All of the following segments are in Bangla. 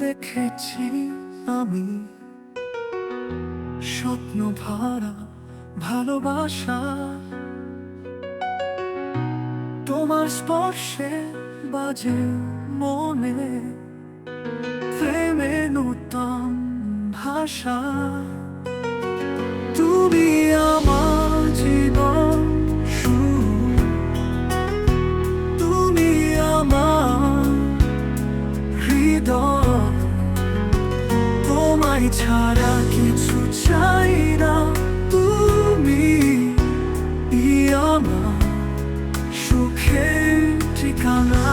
রেখেছি আমি। স্বপ্ন ভরা ভালোবাসা। তোমার স্পর্শে বাজে মনে। প্রেমে নূতন ভাষা। তোমায় ছাড়া কিছু চাই না। তুমি আমার সুখের ঠিকানা।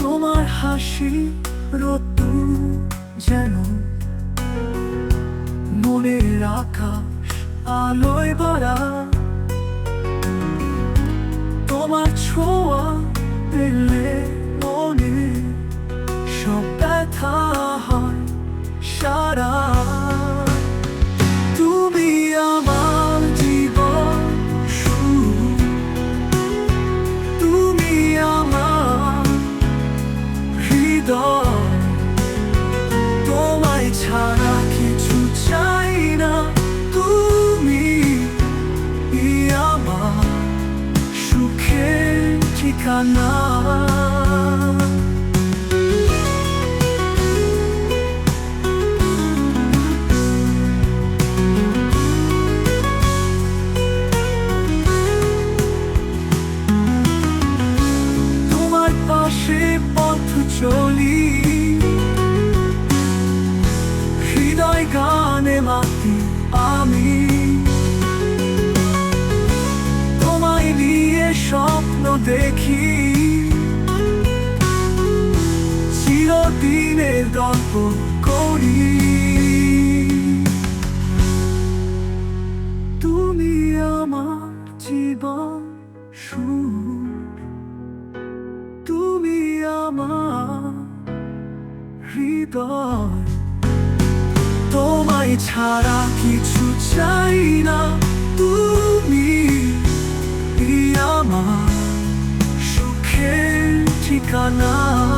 তোমার হাসি রতু যেন আকাশ, আলোয় ভরা। তোমার ছোঁয়া পেলে মনে সব ব্যথা হয় সারা। তুমি আমার জীবন তুমি তোমায় ছাড়া ঠিকানা। তোমার পাশে পথ চলি। দেখি। চিরদিনের গল্প করি। তুমি আমার জীবন সুর। তুমি আমার হৃদয়। তোমায় ছাড়া কিছু চাই ঠিকানা